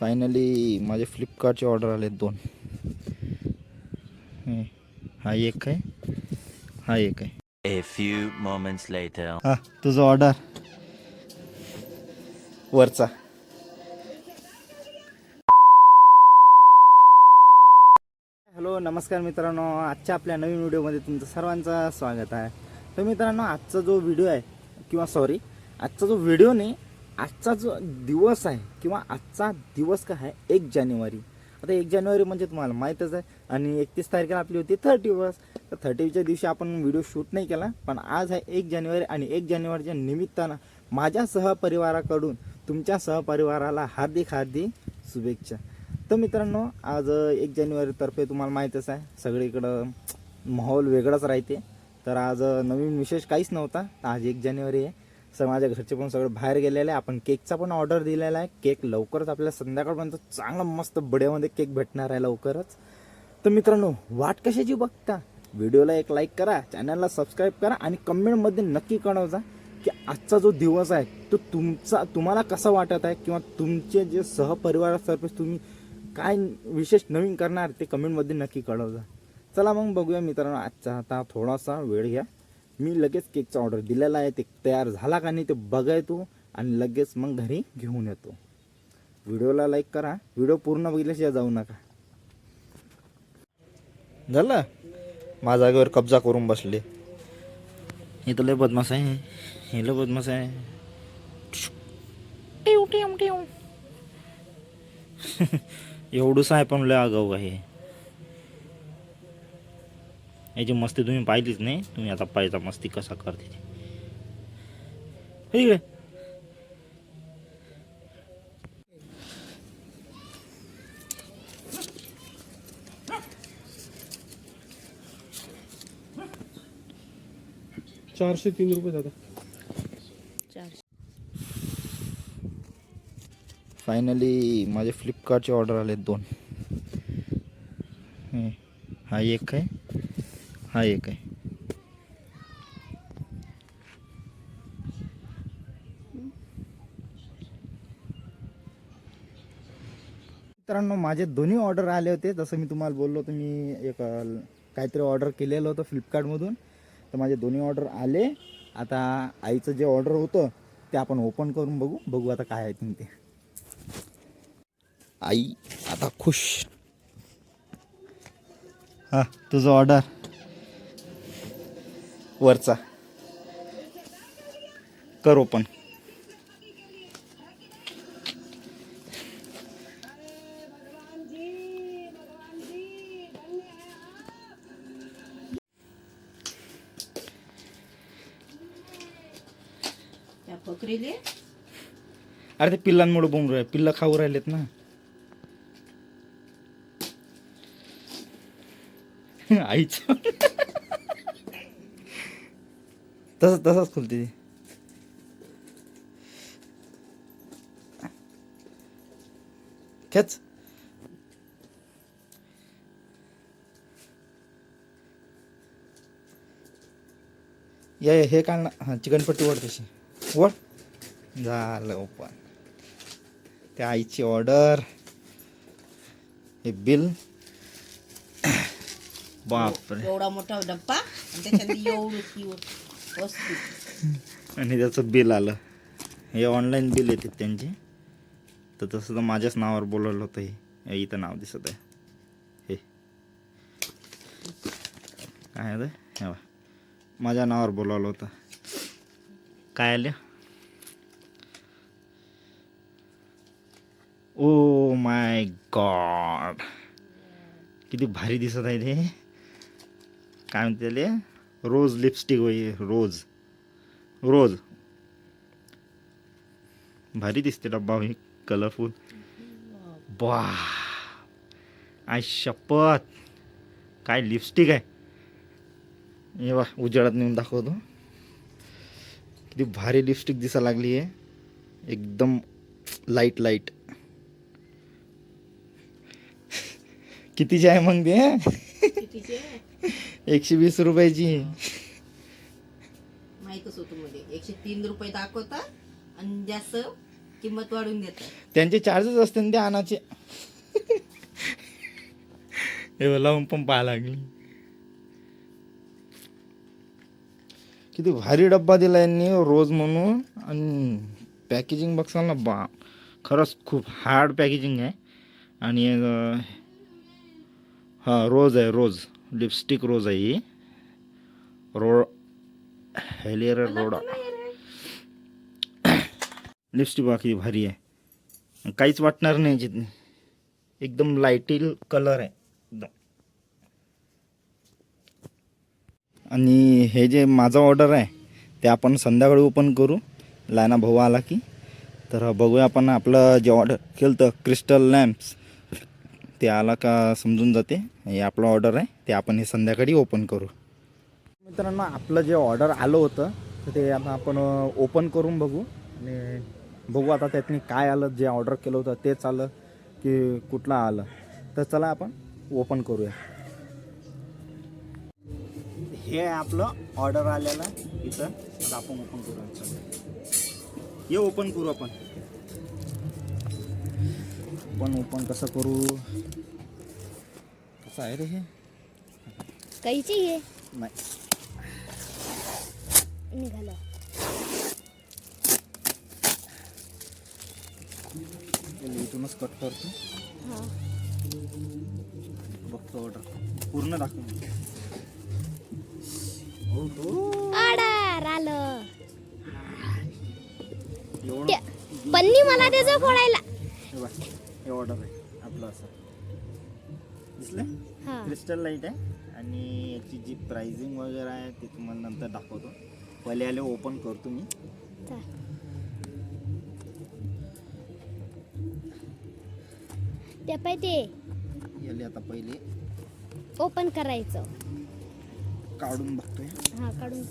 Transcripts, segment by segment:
Finally माझे फ्लिपकार्टचे order आले दोन. हे, हा एक आहे. हा एक आहे. A few moments later. हा तुझं ऑर्डर वरचा. हॅलो नमस्कार मित्रांनो. आजच्या आपल्या नवीन व्हिडिओमध्ये तुमचं सर्वांचं स्वागत आहे. तर मित्रांनो आजचा जो व्हिडिओ आहे किंवा सॉरी आजचा जो व्हिडिओ नाही आजचा जो दिवस आहे किंवा आजचा दिवस काय आहे? एक जानेवारी. आता एक जानेवारी म्हणजे तुम्हाला माहीतच आहे. आणि एकतीस तारखेला आपली होती थर्टी वर्स तर थर्टीच्या दिवशी आपण व्हिडिओ शूट नाही केला पण आज आहे एक जानेवारी आणि एक जानेवारीच्या निमित्तानं माझ्या सहपरिवाराकडून तुमच्या सहपरिवाराला हार्दिक हार्दिक शुभेच्छा. तर मित्रांनो आज एक जानेवारीतर्फे तुम्हाला माहीतच आहे. सगळीकडं माहोल वेगळाच राहते. तर आज नवीन विशेष काहीच नव्हता. आज एक जानेवारी आहे. सर माझ्या घरचे पण सगळं बाहेर गेलेले आहे. आपण केकचा पण ऑर्डर दिलेला आहे. केक लवकरच आपल्याला संध्याकाळपर्यंत चांगला मस्त बड्यामध्ये केक भेटणार आहे लवकरच. तर मित्रांनो वाट कशाची बघता व्हिडिओला एक लाईक करा चॅनलला सबस्क्राईब करा आणि कमेंटमध्ये नक्की कळवजा की आजचा जो दिवस आहे तो तुमचा तुम्हाला कसा वाटत आहे किंवा तुमचे जे सहपरिवारातर्फे तुम्ही काय विशेष नवीन करणार ते कमेंटमध्ये नक्की कळवजा चला मग बघूया मित्रांनो आजचा आता थोडासा वेळ घ्या. मी लगेच केकचा ऑर्डर दिलेला आहे ते तयार झाला का नाही ते बघायचो आणि लगेच मग घरी घेऊन येतो. व्हिडिओला लाईक करा. व्हिडिओ पूर्ण बघितल्याशिवाय जाऊ नका. झालं? माझ्या जागेवर कब्जा करून बसले. हे तर लय बदमाश आहे. हे लय बदमाश आहे. एवढंच आहे पण लय आगाऊ आहे. याची मस्ती तुम्ही पाहिलीच नाही तुम्ही आता पाहिजे मस्ती कसा करते ते. हे इकडे. चारशे तीन रुपये दादा फायनली माझे फ्लिपकार्टचे ऑर्डर आले दोन हे, हा एक आहे हा एक आहे. मित्रांनो माझे दोन्ही ऑर्डर आले होते. जसं मी तुम्हाला बोललो होतो मी एक काहीतरी ऑर्डर केलेलं होतं फ्लिपकार्टमधून. तर माझे दोन्ही ऑर्डर आले. आता आईचं जे ऑर्डर होतं ते आपण ओपन करून बघू. बघू आता काय आहे ते. आई आता खुश. हा तुझं ऑर्डर वरचा. कर फकरीले? अरे ते पिल्लांमुळे बोंब राहिले पिल्लं खाऊ राहिलेत ना. आईच. तसंच तसंच खुलते ती खेच. या हे काढ ना. हां चिकनपट्टी वड तशी. ओढ. झालं ओपन. त्या आईची ऑर्डर. हे बिल. बापरे. एवढा मोठा डब्बा आणि त्याच्यात एवढं आणि त्याचं बिल आलं. हे ऑनलाईन बिल येते त्यांचे. तर तसं तर माझ्याच नावावर बोलवलं होतं हे. हे इथं नाव दिसत आहे. हे. काय आहे हे वा माझ्या नावावर बोलावलं होतं. काय आलं? Oh my god. किती भारी दिसत आहे ते. काय म्हणते त्याले रोज लिपस्टिक होई रोज. रोज. भारी दिसते डब्बा होई कलरफुल बा. आय शपथ. काय लिपस्टिक आहे? हे वा उजेडात नेऊन दाखवतो. किती भारी लिपस्टिक दिसायला लागली आहे एकदम लाइट लाइट कितीची आहे मग ते एकशे वीस रुपयाची माहीतच होतं मध्ये एकशे तीन रुपये दाखवता आणि जास्त किंमत वाढून देतात त्यांचे चार्जेस असते ना ते हे बघ, लावून पण पाहा लागली. किती भारी डब्बा दिला यांनी रोज म्हणून. आणि पॅकेजिंग बघसाल ना बा खरंच खूप हार्ड पॅकेजिंग आहे. आणि हा रोज आहे रोज. लिपस्टिक रोज आहे ही. रो हेलियर रोडा. लिपस्टिक बाकी भारी आहे. काहीच वाटणार नाही याच्यातनी एकदम लाईटिल कलर आहे. एकदम. आणि हे जे माझं ऑर्डर आहे ते आपण संध्याकाळी ओपन करू. लायना भाऊ आला की. तर बघूया आपण आपलं जे ऑर्डर केलं तर क्रिस्टल लॅम्प्स. ते आला का समजून जाते. हे आपलं ऑर्डर आहे. ते आपण हे संध्याकाळी ओपन करू. मित्रांनो आपलं जे ऑर्डर आलं होतं तर ते आता आपण ओपन करून बघू. आणि बघू आता त्यातनी काय आलं जे ऑर्डर केलं होतं तेच आलं की कुठलं आलं. तर चला आपण ओपन करूया. हे आहे आपलं ऑर्डर आलेलं. इथं आता आपण ओपन करूया. चला. ये ओपन करू आपण. पण ओपन कसं करू? कसं आहे रे हे? कैची आहे नाही. निघालं पहिले इथूनच कट करतो. हा. बघतो ऑर्डर पूर्ण दाखव. ओहो. आडार आलं. एवढं? त्या पन्नी मला त्याचं फोडायला. हे ऑर्डर आहे आपलं असं. दिसलं हा. क्रिस्टल लाइट आहे आणि याची जी प्राइसिंग वगैरे आहे ते तुम्हाला नंतर दाखवतो. पहिले आले ओपन करतो मी. चल. ते पाय ते. याले आता पहिले. ओपन करायचं. काढून बघतोय. हा काढून.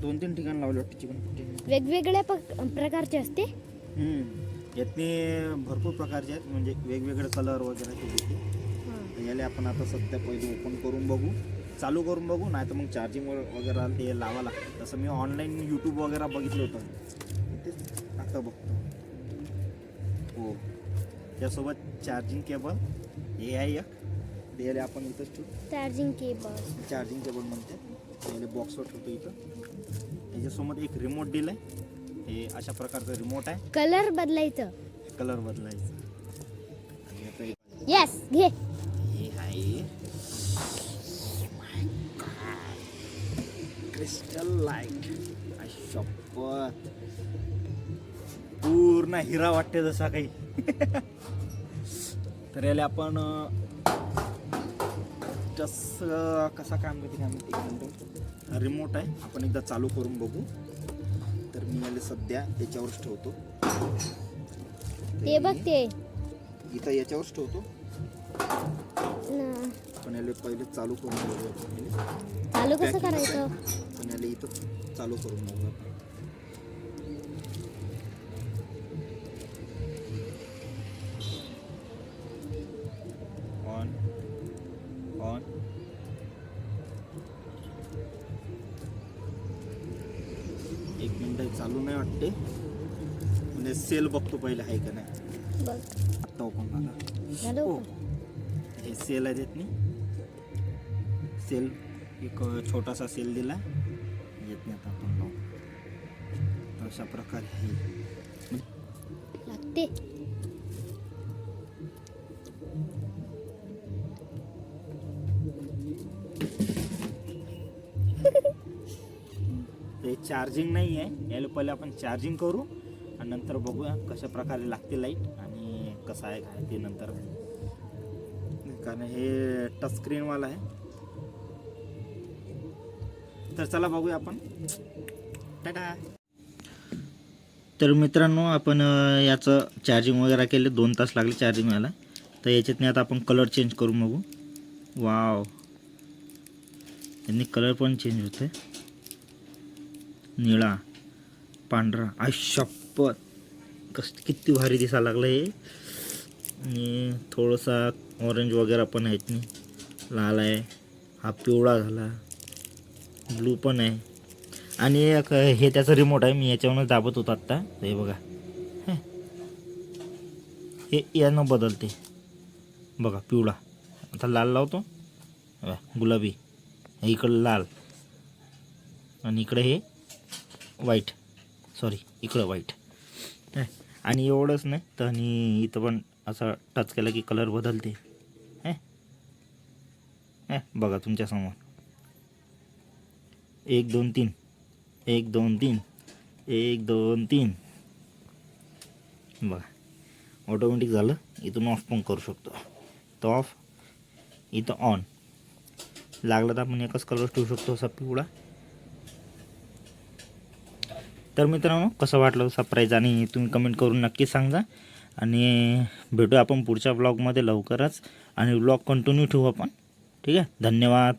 दोन तीन ठिकाण लावले वाटते चिकन वेगवेगळ्या प्रकारचे असते? यातनी भरपूर प्रकारचे आहेत म्हणजे वेगवेगळे कलर वगैरे ते देते. हा. याले आपण आता सध्या पहिले ओपन करून बघू. चालू करून बघू नाही तर मग चार्जिंग वगैरे ते लावा लागतं. तसं मी ऑनलाईन यूट्यूब वगैरे बघितलं होतं. तेच आता बघतो. हो. त्यासोबत चार्जिंग केबल हे आहे एक. ते याले आपण इथंच ठेवू. चार्जिंग केबल चार्जिंग केबल म्हणते याले बॉक्सवर ठेवतो इथं. याच्यासोबत एक रिमोट दिलं आहे हे अशा प्रकारचं रिमोट आहे. कलर बदलायचं. कलर बदलायचा. आणि आता एक येस घे. हे आहे. क्रिस्टल लाइट शपथ पूर्ण हिरा वाटते जसा काही. तर याला आपण जस कसा काम करते काय माहिती? रिमोट आहे. आपण एकदा चालू करून बघू. तर मी याला सध्या याच्यावरच ठेवतो. ते बघ ते. इथं याच्यावरच ठेवतो. पण याला पहिले चालू करून बघूया. चालू कसं करायचं? पण याला इथं चालू करून बघू आपण. ऑन चालू नाही वाटते. म्हणजे सेल बघतो पहिले आहे का नाही? आत्ता ओपन झाला. हो. हे सेल आहे त्यातनी सेल एक छोटासा सेल दिला. येत नाही आता आपण अशा प्रकारे लागते. चार्जिंग नाही आहे. याला पहिले आपण चार्जिंग करू आणि नंतर बघूया कशा प्रकारे लागते लाइट आणि कसं आहे काय ते नंतर. कारण हे टच स्क्रीनवाला आहे. तर चला बघूया आपण. टाटा. तर मित्रांनो आपण याचं चार्जिंग वगैरे केले. दोन तास लागले चार्जिंग व्हायला तर याच्यातनी आता आपण कलर चेंज करून बघू. वाव यांनी कलर पण चेंज होते निळा पांढरा आशप्पत कस किती भारी दिसायला लागलं हे. आणि थोडंसा ऑरेंज वगैरे पण आहेत नाही लाल आहे. हा पिवळा झाला. ब्लू पण आहे. आणि एक हे त्याचं रिमोट आहे. मी याच्यावरूनच दाबत होतो आत्ता. हे बघा. हे. यानं बदलते. बघा पिवळा. आता लाल लावतो. गुलाबी. इकडं लाल. आणि इकडे हे वाईट. सॉरी इकडं वाईट. आणि एवढंच नाही तर आणि इथं पण असं टच केलं की कलर बदलते. हे. हे बघा तुमच्यासमोर एक दोन तीन. एक दोन तीन. एक दोन तीन. बघा. ऑटोमॅटिक झालं इथून ऑफ पण करू शकतो. तो ऑफ इथं ऑन लागलं तर आपण एकच कलर ठेवू शकतो असा पिवळा तर मित्रांनो कसं वाटलं सरप्राईज आणि तुम्ही कमेंट करून नक्की सांगा. आणि भेटू आपण पुढच्या ब्लॉगमध्ये लवकरच. आणि ब्लॉग कंटिन्यू ठेवू आपण. ठीक आहे? धन्यवाद.